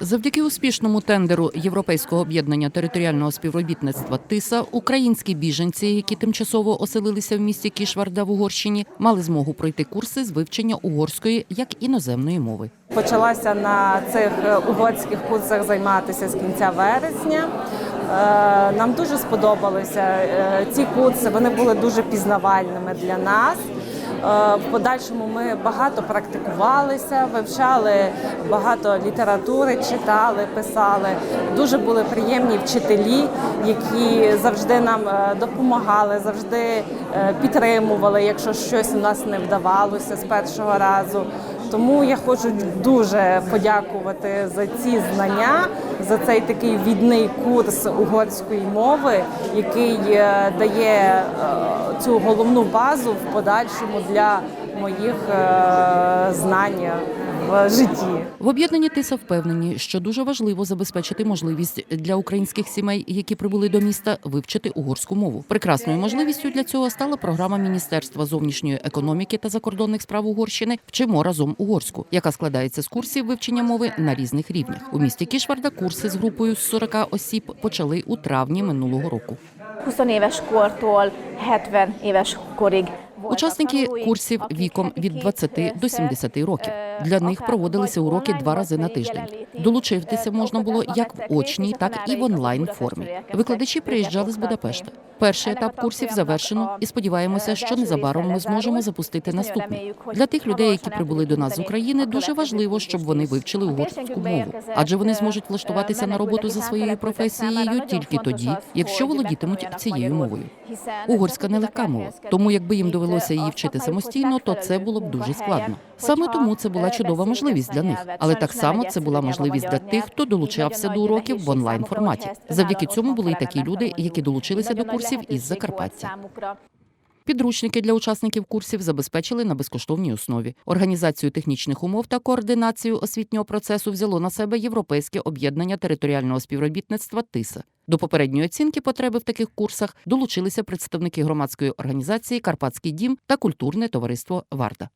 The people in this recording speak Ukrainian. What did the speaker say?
Завдяки успішному тендеру Європейського об'єднання територіального співробітництва ТИСА українські біженці, які тимчасово оселилися в місті Кішварда в Угорщині, мали змогу пройти курси з вивчення угорської як іноземної мови. Почалася на цих угорських курсах займатися з кінця вересня. Е, Нам дуже сподобалися е, ці курси. Вони були дуже пізнавальними для нас. Е, В подальшому ми багато практикувалися, вивчали багато літератури, читали, писали. Дуже були приємні вчителі, які завжди нам е, допомагали, завжди е, підтримували, якщо щось у нас не вдавалося з першого разу. Тому я хочу дуже подякувати за ці знання, за цей такий відний курс угорської мови, який е, дає е, цю головну базу в подальшому для моїх е, знань в житті. В об'єднанні ТИСА впевнені, що дуже важливо забезпечити можливість для українських сімей, які прибули до міста, вивчити угорську мову. Прекрасною можливістю для цього стала програма Міністерства зовнішньої економіки та закордонних справ Угорщини Вчимо разом угорську, яка складається з курсів вивчення мови на різних рівнях. У місті Кішварда курси з групою з 40 осіб почали у травні минулого року. 20 éves kortól 70 éves korig. Учасники курсів віком від akik 20 до 70 років. Е, Для них проводилися уроки два рази на тиждень. Долучитися е, можна було як в очній, так і в онлайн формі. Викладачі приїжджали з. Будапешта. Перший етап курсів завершено, і сподіваємося, що незабаром ми зможемо запустити наступний. Для тих людей, які прибули до нас з України, дуже важливо, щоб вони вивчили угорську мову, адже вони е, зможуть влаштуватися на роботу за своєю професією тільки тоді, якщо володітимуть цією мовою. Угорська нелегка мова, тому якби їм довелося її вчити самостійно, то це було б дуже складно. Саме тому це була е, чудова можливість для них, але так само це була можливість для тих, хто долучався до уроків в онлайн форматі. Завдяки цьому були й такі люди, які долучилися до курсів із Закарпаття. Підручники для учасників курсів забезпечили на безкоштовній основі. Організацію технічних умов та координацію освітнього процесу взяло на себе Європейське об'єднання територіального співробітництва ТИСА. До попередньої оцінки потреби в таких курсах долучилися представники громадської організації Карпатський дім та культурне товариство Варта.